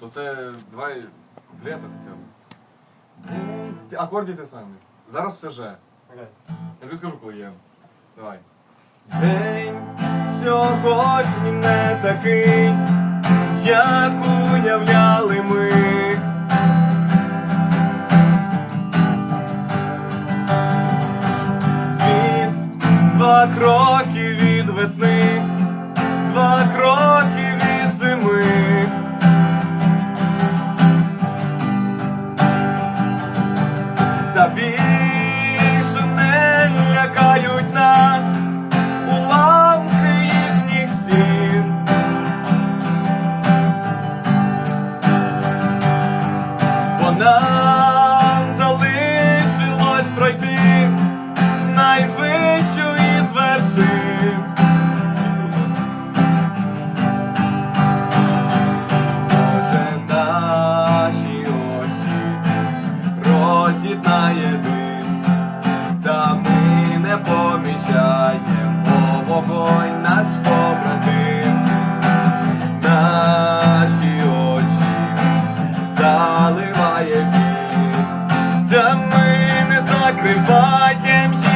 То це давай з куплета хоча б. Ти- Акорди те самі. Зараз все же. Я тобі скажу, коли є. Давай. День сьогодні не такий, як уявляли ми. Світ два кроки від весни, Нам залишилось пройти найвищу із вершин Може наші очі розітнає дим, та ми не поміщаємо. Та ми не закриваєм.